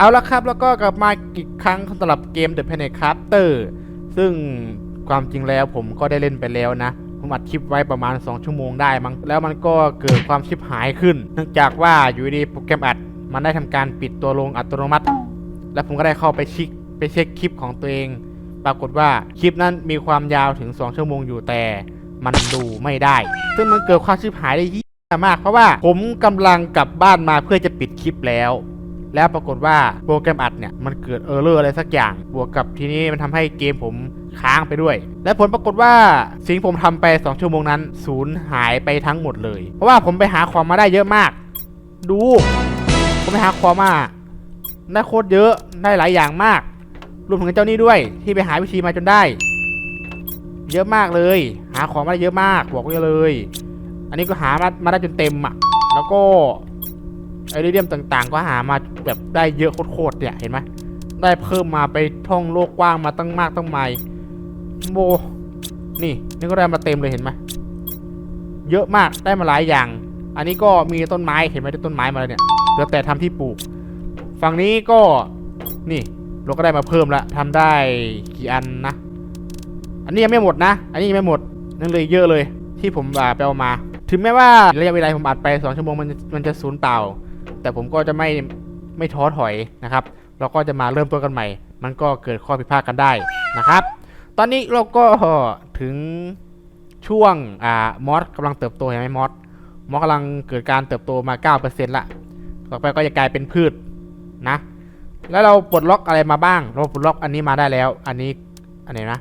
เอาละครับแล้วก็กลับมาอีกครั้งสำหรับเกม The Planet Crafter ซึ่งความจริงแล้วผมก็ได้เล่นไปแล้วนะ ผมอัดคลิปไว้ประมาณ 2 ชั่วโมงได้มั้งแล้วมันก็เกิดความชิบหายขึ้น เนื่องจากว่าอยู่ดีโปรแกรมอัด มันได้ทำการปิดตัวลงอัตโนมัติ แล้วผมก็ได้เข้าไปชิคไปเช็คคลิปของตัวเอง ปรากฏว่าคลิปนั้นมีความยาวถึง 2 ชั่วโมงอยู่แต่มันดูไม่ได้ ซึ่งมันเกิดความชิบหายได้เหี้ยมาก เพราะว่าผมกำลังกลับบ้านมาเพื่อจะปิดคลิปแล้ว แล้วปรากฏว่าโปรแกรมอัดเนี่ยมันเกิดเออร์เลอร์อะไรสักอย่าง บวกกับทีนี้มันทำให้เกมผมค้างไปด้วย และผลปรากฏว่าสิ่งผมทำไป 2 ชั่วโมงนั้นสูญหายไปทั้งหมดเลย เพราะว่าผมไปหาของมาได้เยอะมาก ดู ผมไปหาของมาได้โคตรเยอะได้หลายอย่างมาก รวมถึงเจ้านี้ด้วยที่ไปหาวิธีมาจนได้ เยอะมากเลย หาของมาได้เยอะมากบอกไว้เลย อันนี้ก็หามามาได้จนเต็มอะ แล้วก็ ไอเดียมต่างๆ ก็หามาแบบได้เยอะโคตรๆเนี่ยเห็นไหมได้เพิ่มมาไปท่องโลกกว้างมาตั้งมากตั้งมายโบนี่นี่ก็ได้มาเต็มเลยเห็นไหมเยอะมากได้มาหลายอย่าง อันนี้ก็มีต้นไม้เห็นไหมได้ต้นไม้มาแล้วเนี่ยเหลือแต่ทำที่ปลูก ฝั่งนี้ก็นี่เราก็ได้มาเพิ่มละทำได้กี่อันนะ อันนี้ยังไม่หมดนะ อันนี้ยังไม่หมดนั่นเลยเยอะเลยที่ผมอ่าไปเอามา ถึงแม้ว่าระยะเวลาผมอัดไป 2 ชั่วโมงมันมันจะสูญเปล่า แต่ผมก็จะไม่ไม่ท้อถอยนะครับ เราก็จะมาเริ่มต้นกันใหม่ มันก็เกิดข้อผิดพลาดกันได้นะครับ ตอนนี้เราก็ถึงช่วงอ่ามอสกำลังเติบโตเห็นไหมมอสมอสกำลังเกิดการเติบโตมา 9%ละต่อไปก็จะกลายเป็นพืชนะ แล้วเราปลดล็อกอะไรมาบ้าง เราปลดล็อกอันนี้มาได้แล้ว อันนี้อันไหนนะ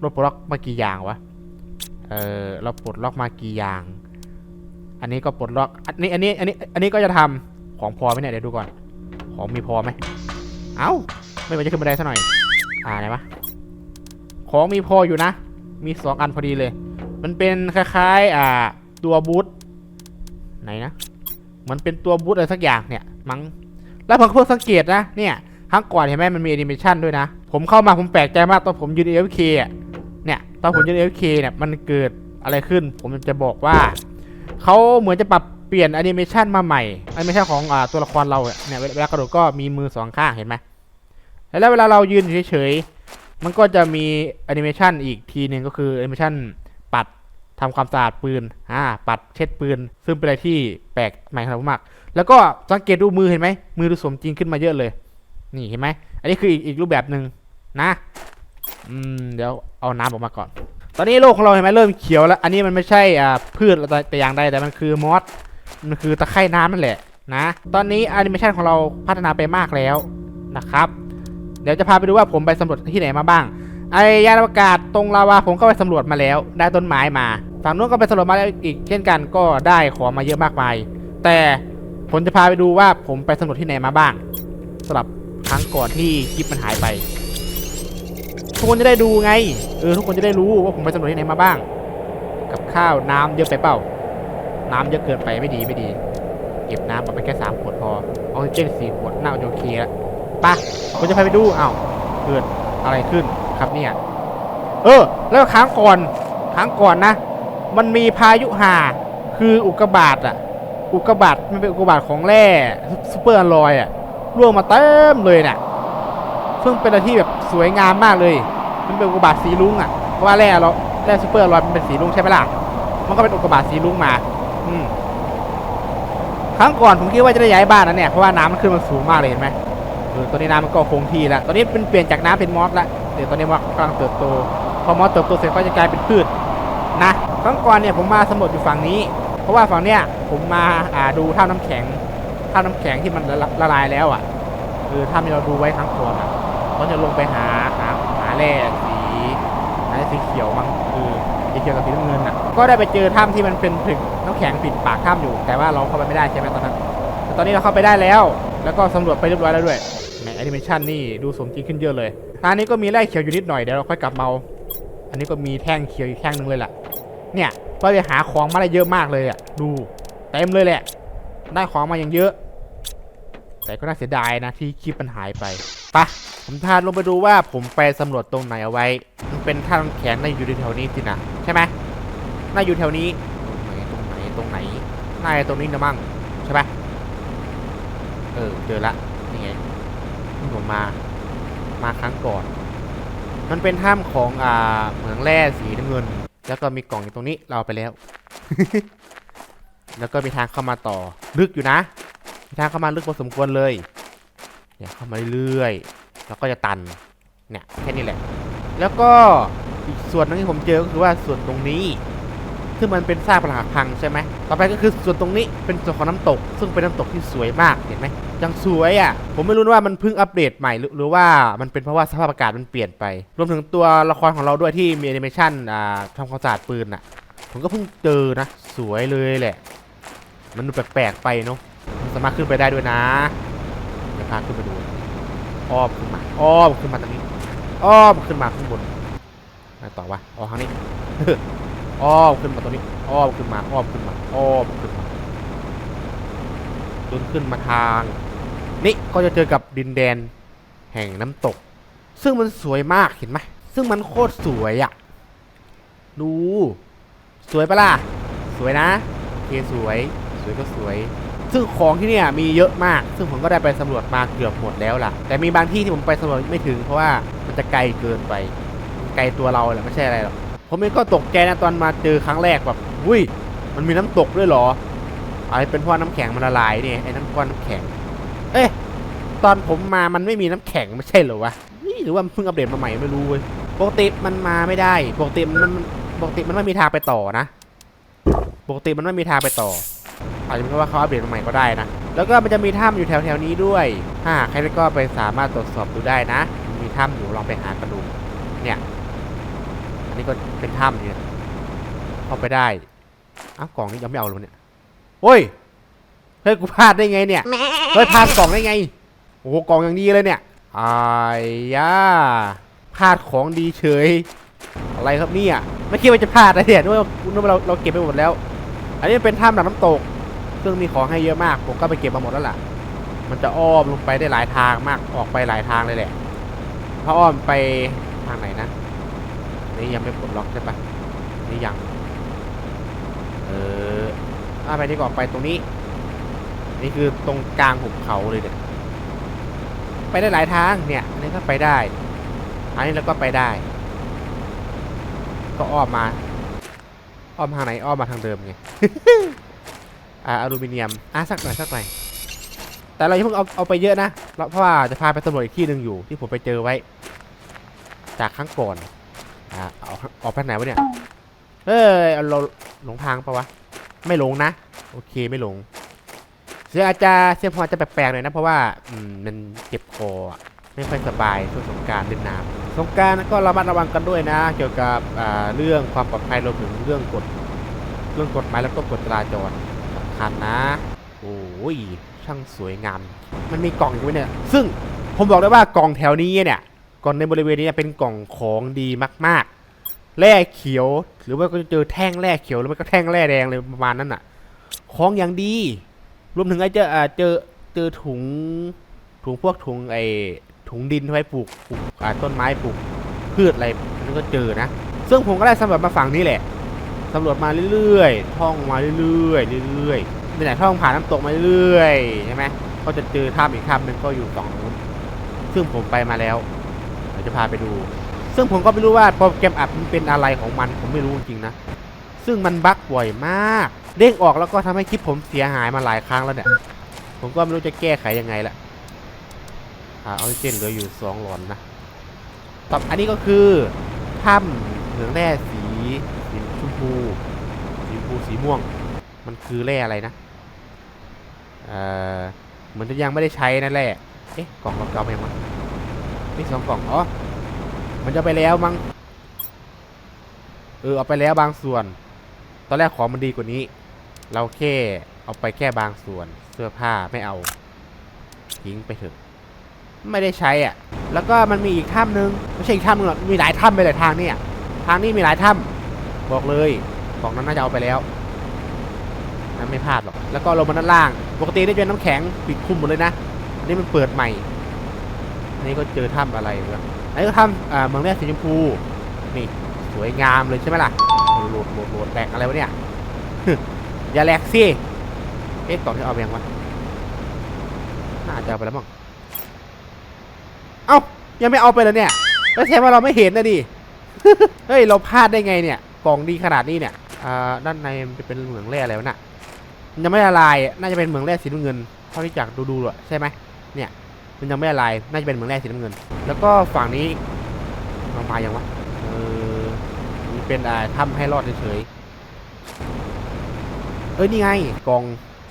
เราปลดล็อกมากี่อย่างวะเออเราปลดล็อกมากี่อย่าง อันนี้ก็ปลดล็อกอันนี้อันนี้อันนี้อันนี้ก็จะทำ ของพอไหมเนี่ยเดี๋ยวดูก่อน ของมีพอไหมเอ้า ไม่มาจะขึ้นบันไดซะหน่อย อ่าไหนวะของมีพออยู่นะ มีสองอันพอดีเลย มันเป็นคล้ายๆ อ่า ตัวบูทไหนนะมันเป็นตัวบูทอะไรสักอย่างเนี่ยมั้งแล้วผมเพิ่งสังเกตนะเนี่ยครั้งก่อนเห็นไหมมันมีแอนิเมชันด้วยนะ ผมเข้ามาผมแปลกใจมากตอนผมยืน AFK อะเนี่ย ตอนผมยืน AFK เนี่ยมันเกิดอะไรขึ้น ผมจะบอกว่าเขาเหมือนจะปรับ เปลี่ยนแอนิเมชันมาใหม่แอนิเมชันของอ่าตัวละครเราเนี่ยเวลากระโดดก็มีมือสองข้างเห็นไหมแล้วเวลาเรายืนเฉยๆมันก็จะมีแอนิเมชันอีกทีหนึ่งก็คือแอนิเมชันปัดทำความสะอาดปืนอ่าปัดเช็ดปืน ซึ่งเป็นอะไรที่แปลกใหม่สำหรับมมากแล้วก็สังเกตดูมือเห็นไหมมือดูสมจริงขึ้นมาเยอะเลย นี่เห็นไหมอันนี้คืออีกอีกรูปแบบหนึ่งนะอืมเดี๋ยวเอาน้ำออกมาก่อน ตอนนี้โลกของเราเห็นไหมเริ่มเขียวแล้ว อันนี้มันไม่ใช่อ่าพืชแต่อย่างใดแต่มันคือมอส มันคือตะไคร่น้ำนั่นแหละนะ ตอนนี้แอนิเมชันของเราพัฒนาไปมากแล้วนะครับ เดี๋ยวจะพาไปดูว่าผมไปสำรวจที่ไหนมาบ้าง ไอยานอวกาศตรงลาวาผมก็ไปสำรวจมาแล้ว ได้ต้นไม้มา ฝั่งนู้นก็ไปสำรวจมาแล้วอีกเช่นกันก็ได้ของมาเยอะมากมาย แต่ผมจะพาไปดูว่าผมไปสำรวจที่ไหนมาบ้างสำหรับครั้งก่อนที่คลิปมันหายไป ทุกคนจะได้ดูไง เออทุกคนจะได้รู้ว่าผมไปสำรวจที่ไหนมาบ้าง กับข้าวน้ำเยอะไปเปล่า น้ำเยอะเกินไปไม่ดีไม่ดี เก็บน้ำเอาไปแค่สามขวดพอออกซิเจนสี่ขวดน่าจะโอเคแล้วไปะผมจะพาไปดูอ้าวเกิดอะไรขึ้นครับเนี่ยเออ แล้วครั้งก่อนครั้งก่อนนะ มันมีพายุหาคืออุกกาบาตอะอุกกาบาตมันเป็นอุกกาบาตของแร่ซูเปอร์อลอยอะร่วงมาเต็มเลยเนี่ยซึ่งเป็นอะไรที่แบบสวยงามมากเลย มันเป็นอุกกาบาตสีรุ้งอะเพราะว่าแร่เราแร่ซูเปอร์อลอยมันเป็นสีรุ้งใช่ไหมล่ะมันก็เป็นอุกกาบาตสีรุ้งมา ครั้งก่อนผมคิดว่าจะได้ย้ายบ้านนะเนี่ยเพราะว่าน้ำมันขึ้นมาสูงมากเลยเห็นไหมเออตอนนี้น้ำมันก็คงที่แล้วตอนนี้เป็นเปลี่ยนจากน้ำเป็นมอสละเดี๋ยวตอนนี้มอสกำลังเติบโต พอมอสเติบโตเสร็จก็จะกลายเป็นพืชนะครั้งก่อนเนี่ยผมมาสำรวจอยู่ฝั่งนี้ เพราะว่าฝั่งเนี้ยผมมาอ่าดูท่าน้ำแข็งท่าน้ำแข็งที่มันละละละลายแล้วอะเออถ้าที่เราดูไว้ครั้งก่อนอะก็จะลงไปหาหาหาแร่สีหาแร่สีเขียวมั้งคือ เขียวกับสีน้ำเงินอะก็ได้ไปเจอถ้ำที่มันเป็นผึ่งน้ำแข็งปิดปากถ้ำอยู่ แต่ว่าเราเข้าไปไม่ได้ใช่ไหมตอนนั้นแต่ตอนนี้เราเข้าไปได้แล้ว แล้วก็สำรวจไปเรียบร้อยแล้วด้วยแหมแอนิเมชันนี่ดูสมจริงขึ้นเยอะเลยทางนี้ก็มีแร่เขียวอยู่นิดหน่อยเดี๋ยวเราค่อยกลับมาเอาอันนี้ก็มีแท่งเขียวอีกแท่งหนึงเลยล่ะ เนี่ยก็ไปหาของมาได้เยอะมากเลยอะดูเต็มเลยแหละ ได้ของมาอย่างเยอะ แต่ก็น่าเสียดายนะที่คลิปมันหายไป ปะผมพาลงไปดูว่าผมไปสำรวจตรงไหนเอาไว้ มันเป็นท่าแข็งน่าอยู่แถวนี้สินะใช่ไหมน่าอยู่แถวนี้ ตรงไหนตรงไหนตรงไหนน่าจะตรงนี้นะมั่งใช่ปะเออเจอละนี่ไงที่ผมมา มาครั้งก่อน มันเป็นถ้ำของอ่าเหมืองแร่สีน้ำเงิน แล้วก็มีกล่องอยู่ตรงนี้เราไปแล้ว แล้วก็มีทางเข้ามาต่อลึกอยู่นะมีทางเข้ามาลึกพอสมควรเลย เนี่ยเข้ามาเรื่อยๆแล้วก็จะตันเนี่ยแค่นี้แหละ แล้วก็อีกส่วนหนึงที่ผมเจอก็คือว่าส่วนตรงนี้ซึ่งมันเป็นซากปรักหักพังใช่ไหมต่อไปก็คือส่วนตรงนี้เป็นส่วนของน้ำตก ซึ่งเป็นน้ำตกที่สวยมากเห็นไหมยังสวยอะ ผมไม่รู้ว่ามันเพิ่งอัปเดตใหม่หรือหรือว่ามันเป็นเพราะว่าสภาพอากาศมันเปลี่ยนไป รวมถึงตัวละครของเราด้วยที่มีแอนิเมชันอ่าทำความสะอาดปืนอะ ผมก็เพิ่งเจอนะ สวยเลยแหละ มันดูแปลกๆไปเนาะสามารถขึ้นไปได้ด้วยนะ พาขึ้นไปดูอ้อมขึ้นมาอ้อมขึ้นมาตรงนี้อ้อมขึ้นมาข้างบนไปต่อวะอ๋อทางนี้อ้อมขึ้นมาตรงนี้อ้อมขึ้นมาอ้อมขึ้นมาอ้อมขึ้นมาจนขึ้นมาทาง นี่ก็จะเจอกับดินแดนแห่งน้ำตก ซึ่งมันสวยมากเห็นไหมซึ่งมันโคตรสวยอะ่ะดู สวยปะล่ะ สวยนะเคสวย สวยก็สวย ซึ่งของที่เนี่ยมีเยอะมาก ซึ่งผมก็ได้ไปสำรวจมาเกือบหมดแล้วล่ะ แต่มีบางที่ที่ผมไปสำรวจไม่ถึง เพราะว่ามันจะไกลเกินไป ไกลตัวเราแหละไม่ใช่อะไรหรอก ผมเองก็ตกใจนะตอนมาเจอครั้งแรกแบบอุ้ย มันมีน้ำตกด้วยเหรออะไรเป็นเพราะน้ำแข็งมันละลายเนี่ยไอ้น้ำก้อนน้ำแข็ง เอ๊ะตอนผมมามันไม่มีน้ำแข็งไม่ใช่เหรอวะ นี่หรือว่ามันเพิ่งอัปเดตมาใหม่ไม่รู้เว้ย ปกติมันมาไม่ได้ ปกติมันปกติมันไม่มีทางไปต่อนะ ปกติมันไม่มีทางไปต่อ อาจจะเป็นเพราะว่าเขาอัปเดตใหม่ก็ได้นะ แล้วก็มันจะมีถ้ำอยู่แถวๆนี้ด้วยถ้าใครก็ไปสามารถตรวจสอบดูได้นะ มีถ้ำอยู่ลองไปหากันดูเนี่ย อันนี้ก็เป็นถ้ำเนี่ยเข้าไปได้อ้าวกล่องนี้ยังไม่เอาเลยเนี่ยโอ้ยเฮ้ยกูพลาดได้ไงเนี่ยเฮ้ยพลาดกล่องได้ไงโอ้โหกล่องอย่างดีเลยเนี่ยอายยาพลาดของดีเฉย อะไรครับเนี่ยไม่คิดว่าจะพลาดนะเนี่ยนึกว่านึกว่าเราเราเก็บไปหมดแล้ว อันนี้เป็นถ้ำหลังน้ำตก ซึ่งมีของให้เยอะมาก ผมก็ไปเก็บมาหมดแล้วล่ะ มันจะอ้อมลงไปได้หลายทางมาก ออกไปหลายทางเลยแหละถ้าอ้อมไปทางไหนนะ นี่ยังไม่ปลดล็อกใช่ปะนี่ยัง เออถ้าไปนี่ก็ออกไปตรงนี้ นี่คือตรงกลางหุบเขาเลยเนี่ย ไปได้หลายทางเนี่ย อันนี้ก็ไปได้ อันนี้เราก็ไปได้ ก็อ้อมมา อ้อมทางไหน อ้อมมาทางเดิมไง อ่าอลูมิเนียมอะสักหน่อยสักหน่อยแต่เราอยาเพิ่งเอาเอาไปเยอะนะเพราะว่าจะพาไปสำรวจอีกที่หนึ่งอยู่ที่ผมไปเจอไว้ จากครั้งก่อนอ่าเอาออกไปไหนวะเนี่ยเฮ้ยเราหลงทางปะวะไม่หลงนะ โอเคไม่หลง เสียอาจจะเสียพอจะแปลกๆหน่อยนะเพราะว่าอืมมันเจ็บคอไม่ค่อยสบายช่วงสงการเล่นน้ำสงการก็ระมัดระวังกันด้วยนะ เกี่ยวกับอ่าเรื่องความปลอดภัยรวมถึงเรื่องกฎเรื่องกฎหมายแล้วก็กฎจราจร คัญนะ โอ้ย ช่างสวยงาม มันมีกล่องอยู่เนี่ย ซึ่งผมบอกได้ว่ากล่องแถวนี้เนี่ย กล่องในบริเวณนี้เป็นกล่องของดีมากๆ แร่เขียว หรือว่าก็จะเจอแท่งแร่เขียวหรือไม่ก็แท่งแร่แดงเลยประมาณนั้นน่ะ ของอย่างดี รวมถึงไอ้เจอเจอเจอถุง ถุงพวกถุงไอ้ถุงดินไว้ปลูกปลูกต้นไม้ปลูกพืชอะไรนนั้นก็เจอนะ ซึ่งผมก็ได้สำรวจมาฝั่งนี้แหละ สำรวจมาเรื่อยๆ ท่องมาเรื่อยๆ เรื่อยๆไปไหนท่องผ่านน้ำตกมาเรื่อยๆ ใช่ไหมก็จะเจอถ้ำอีกถ้ำหนึ่งก็อยู่ฝั่งนู้นซึ่งผมไปมาแล้วเดี๋ยวจะพาไปดู ซึ่งผมก็ไม่รู้ว่าโปรแกรมอัดมันเป็นอะไรของมัน ผมไม่รู้จริงนะ ซึ่งมันบั๊กบ่อยมาก เด้งออกแล้วก็ทำให้คลิปผมเสียหายมาหลายครั้งแล้วเนี่ย ผมก็ไม่รู้จะแก้ไขยังไงละอ่าออกซิเจนเหลืออยู่สองหลอดนะต่ออันนี้ก็คือถ้ำเหมืองแร่สี พูสีชมพูสีม่วง มันคือแร่อะไรนะเอ่อเหมือนจะยังไม่ได้ใช้นั่นแหละเอ๊ะกล่องเราเก่าไปยังนี่สองกล่องอ๋อมันจะไปแล้วมั้งเออเอาไปแล้วบางส่วน ตอนแรกของมันดีกว่านี้ เราแค่เอาไปแค่บางส่วน เสื้อผ้าไม่เอาทิ้งไปเถอะไม่ได้ใช้อะ แล้วก็มันมีอีกถ้ำหนึ่งไม่ใช่อีกถ้ำหนึงหรอกมีหลายถ้ำไปเลยทางเนี่ย ทางนี้มีหลายถ้ำ บอกเลยของนั้นน่าจะเอาไปแล้วนั้นไม่พลาดหรอกแล้วก็ลงมาด้านล่าง ปกติได้เจอน้ำแข็งปิดคลุมหมดเลยนะอันนี้มันเปิดใหม่อันนี้ก็เจอถ้ำอะไรวะอันนี้ก็ถ้ำอ่าเมืองแร่สีชมพูนี่สวยงามเลยใช่ไหมล่ะโหลดโหลดโหลดแหลกอะไรวะเนี่ยอย่าแหลกสิเอ๊ะกล่องที่เอาไปยังวะน่าจะเอาไปแล้วมั้งเออยังไม่เอาไปเลยเนี่ยแล้วแทนว่าเราไม่เห็นนะดิเฮ้ยเราพลาดได้ไงเนี่ย กล่องดีขนาดนี้เนี่ยอ่าด้านในมันจะเป็นเหมืองแร่อะไรวะน่ะมันยังไม่ละลายน่าจะเป็นเหมืองแร่สีน้ำเงินเท่าที่จากดูดูๆอะใช่ไหมเนี่ยมันยังไม่ละลายน่าจะเป็นเหมืองแร่สีน้ำเงิน แล้วก็ฝั่งนี้เรามายังวะเออนี่เป็นอ่าถ้ำให้รอดเฉยๆเอ้ยนี่ไงกล่อง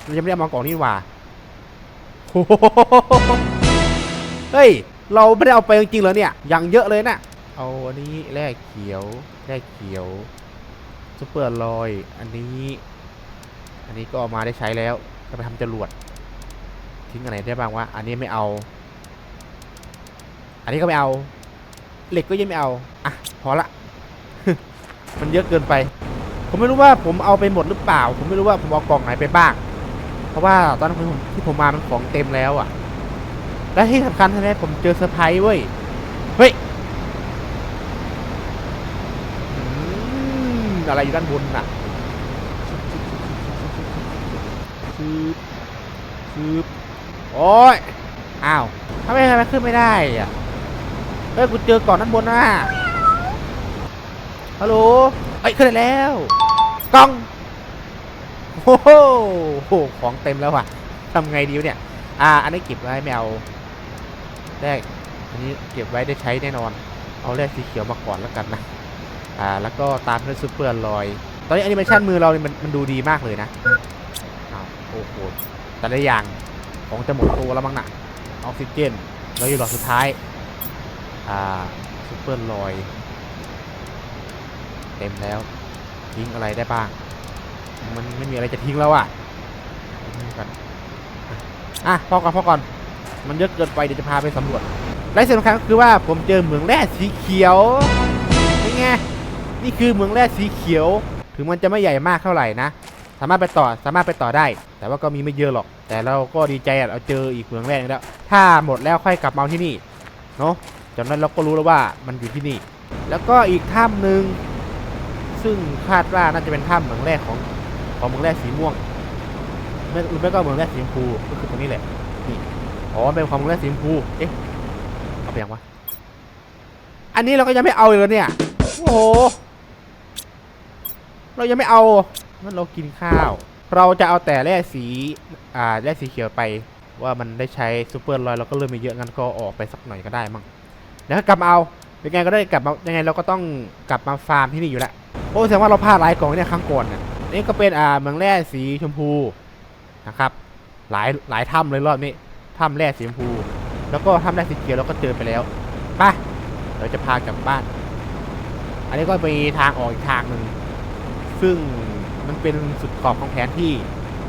เราจะไม่ได้เอามากล่องนี่หว่าโอ้โหเฮ้ยเราไม่ได้เอาไปจริงๆเหรอเนี่ยยังเยอะเลยนะเอาอันนี้แร่เขียว แร่เขียวซุปเปอร์ลอย อันนี้ อันนี้ก็เอามาได้ใช้แล้วก็ไปทำจรวด ทิ้งอะไรได้บ้างวะ อันนี้ไม่เอา อันนี้ก็ไม่เอา เหล็กก็ยังไม่เอา อะ พอละ มันเยอะเกินไป ผมไม่รู้ว่าผมเอาไปหมดหรือเปล่า ผมไม่รู้ว่าผมเอากล่องไหนไปบ้าง เพราะว่าตอนนั้นผมที่ผมมามันของเต็มแล้วอะ และที่สำคัญใช่ไหมผมเจอเซอร์ไพรส์เว้ย เฮ้ยอืม อะไรอยู่ด้านบนน่ะคือคือโอ้ยอ้าวทำไมทำไมขึ้นไม่ได้อะเฮ้ยกูเจอก่อนด้านบนน่ะฮัลโหลเอ้ยขึ้นได้แล้วกล้องโอ้โหโหของเต็มแล้วว่ะทำไงดีวะเนี่ย อ่า อันนี้เก็บไว้ไม่เอาแรกอันนี้เก็บไว้ได้ใช้แน่นอน เอาแรกสีเขียวมาก่อนแล้วกันนะ อ่าแล้วก็ตามด้วยซูเปอร์ลอย ตอนนี้แอนิเมชันมือเราเนี่ยมันมันดูดีมากเลยนะอ้าวโอ้โหแต่ละอย่างของจะหมดตัวแล้วมั้งน่ะออกซิเจนแล้วอยู่หลอดสุดท้ายอ่าซูเปอร์ลอย เต็มแล้วทิ้งอะไรได้บ้าง มันไม่มีอะไรจะทิ้งแล้วอะอะพอก่อนพอก่อนมันเยอะเกินไปเดี๋ยวจะพาไปสำรวจและสิ่งสำคัญก็คือว่าผมเจอเหมืองแร่สีเขียว นี่คือเมืองแร่สีเขียว ถึงมันจะไม่ใหญ่มากเท่าไหร่นะ สามารถไปต่อสามารถไปต่อได้ แต่ว่าก็มีไม่เยอะหรอก แต่เราก็ดีใจอะเราเจออีกเมืองแร่นึงแล้ว ถ้าหมดแล้วค่อยกลับมาที่นี่เนาะจากนั้นเราก็รู้แล้วว่ามันอยู่ที่นี่ แล้วก็อีกถ้ำหนึ่งซึ่งคาดว่าน่าจะเป็นถ้ำเมืองแร่ของของเมืองแร่สีม่วงไม่หรือไม่ก็เมืองแร่สีชมพูก็คือตรงนี้แหละนี่อ๋อเป็นของเมืองแร่สีชมพูเอ๊ะเอาไปยังวะอันนี้เราก็ยังไม่เอาเลยเนี่ย โอ้โห เรายังไม่เอางั้นเรากินข้าว เราจะเอาแต่แร่สี อ่าแร่สีเขียวไป ว่ามันได้ใช้ซูเปอร์ลอยเราก็เริ่มมีเยอะงั้นก็ออกไปสักหน่อยก็ได้มั้งแล้วก็กลับมาเอายังไงก็ได้กลับมายังไงเราก็ต้องกลับมาฟาร์มที่นี่อยู่แล้วโอ้แสดงว่าเราพลาดหลายกล่องเนี่ยครั้งก่อนเนี่ยนี่ก็เป็นอ่าเมืองแร่สีชมพูนะครับ หลายหลายถ้ำเลยรอบนี้ถ้ำแร่สีชมพู แล้วก็ถ้ำแร่สีเขียวเราก็เจอไปแล้วไปเราจะพากลับบ้าน อันนี้ก็มีทางออกอีกทางหนึ่ง ซึ่งมันเป็นสุดขอบของแผนที่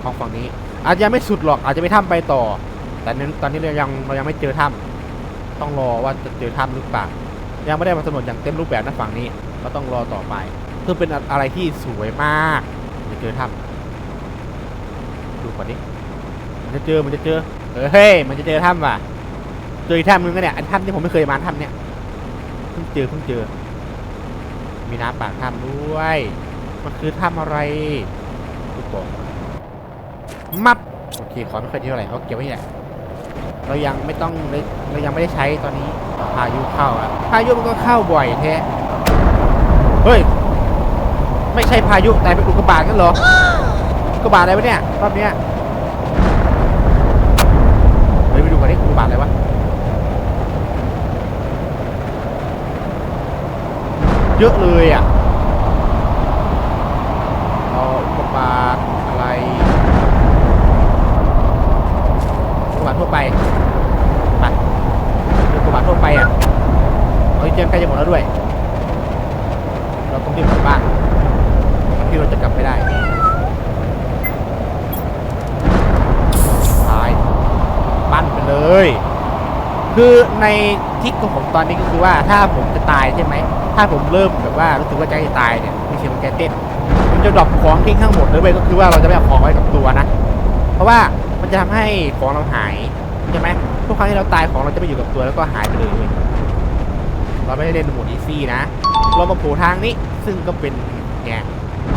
ของฝั่งนี้ อาจจะไม่สุดหรอกอาจจะไปถ้ำไปต่อ แต่ตอนนี้เรายังเรายังไม่เจอถ้ำต้องรอว่าจะเจอถ้ำหรือเปล่ายังไม่ได้มาสำรวจอย่างเต็มรูปแบบนะฝั่งนี้ ก็ต้องรอต่อไป เพื่อเป็นอะไรที่สวยมากจะเจอถ้ำดูก่อนดิมันจะเจอมันจะเจอเฮ้ยมันจะเจอถ้ำว่ะเจอถ้ำนึงก็เนี่ยอันถ้ำที่ผมไม่เคยมาถ้ำเนี่ยเพิ่งเจอเพิ่งเจอ มีน้ำปากถ้ำด้วย มันคือถ้ำอะไรดูก่อนมับโอเคขอไม่เค่อยดีเท่าไหร่เขาเก็บไว้เนี่แหละเรายังไม่ต้องเรายังไม่ได้ใช้ตอนนี้พายุเข้าอะพายุมันก็เข้าบ่อยแท้เฮ้ยไม่ใช่พายุแต่เป็นอุกกาบาตกันเหรออุกกาบาตอะไรวะเนี่ยรอบเนี้ยเฮ้ยไปดูกันดิอุกกาบาตอะไรวะเยอะเลยอะเอาอุกกาบาตอะไรอุกกาบาต ทั่วไปไปอุกกาบาทั่วไปอะเฮ้ยเจมใกล้จะหมดแล้วด้วย เราต้องรีบกลับบ้านที่เราจะกลับไม่ได้ตายปั้นไปเลย คือในทริกของผมตอนนี้ก็คือว่าถ้าผมจะตายใช่ไหม ถ้าผมเริ่มแบบว่ารู้สึกว่าใจจะตายเนี่ยมีเสียงหัวใจเต้นผมจะดรอปของทิ้งทั้งหมดเลยเว้ยก็คือว่าเราจะไม่เอาของไว้กับตัวนะ เพราะว่า มันจะทำให้ของเราหายใช่ไหมทุกครั้งที่เราตายของเราจะไม่อยู่กับตัวแล้วก็หายไปเลยเว้ยเราไม่ได้เล่นโหมดอีซี่นะ เรามาโผล่ทางนี้ ซึ่งก็เป็นเนี่ย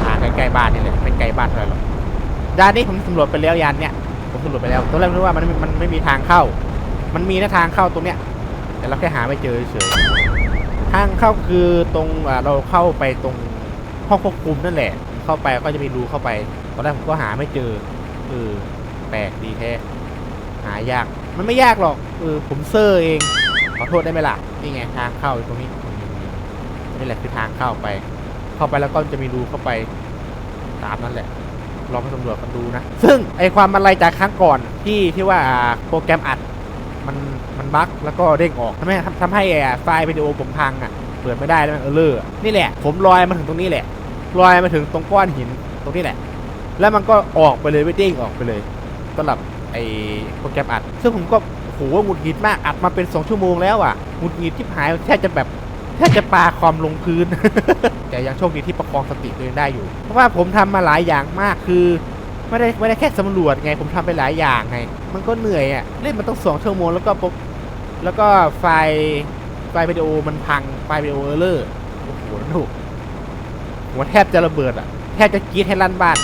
ทางใกล้ๆบ้านนี่แหละไม่ไกลบ้านเท่าไหร่หรอกยานนี้ผมสำรวจไปแล้วยานเนี่ยผมสำรวจไปแล้วตอนแรกนึกว่ามันมันไม่มีทางเข้า มันมีนะทางเข้าตรงเนี้ย แต่เราแค่หาไม่เจอเฉยทางเข้าคือตรงเราเข้าไปตรงห้องควบคุมนั่นแหละ เข้าไปก็จะมีรูเข้าไปตอนแรกผมก็หาไม่เจอเออ ปลกดีแท้หายาก มันไม่ยากหรอกเออผมเซอร์เอง ขอโทษได้ไหมล่ะ นี่ไงทางเข้าอยู่ตรงนี้ นี่แหละคือทางเข้าไป เข้าไปแล้วก็จะมีรูเข้าไป ตามนั่นแหละ ลองไปสำรวจกันดูนะ ซึ่งไอความอะไรจากครั้งก่อนที่ที่ว่าโปรแกรมอัด มันมันบั๊กแล้วก็เด้งออกทำให้ทำให้ไฟล์วิดีโอผมพังอะ เปิดไม่ได้แล้วมันเออเลอร์นี่แหละ ผมลอยมาถึงตรงนี้แหละลอยมาถึงตรงก้อนหินตรงนี้แหละ แล้วมันก็ออกไปเลยไม่เด้งออกไปเลย สำหรับไอโปรแกรมอัด ซึ่งผมก็โหหงุดหงิดมากอัดมาเป็นสองชั่วโมงแล้วอะหงุดหงิดที่หายแทบจะแบบแทบจะปาคอมลงพื้น แต่ยังโชคดีที่ประคองสติตัวเองได้อยู่ เพราะว่าผมทำมาหลายอย่างมากคือไม่ได้ไม่ได้แค่สำรวจไงผมทำไปหลายอย่างไง มันก็เหนื่อยอะเล่นมันต้องสองชั่วโมงแล้วก็ปุ๊บแล้วก็ไฟไฟวิดีโอมันพังไฟวิดีโอเออร์เลอร์โอ้โหนุกหัวแทบจะระเบิดอะแทบจะกรีดให้ลั่นบ้าน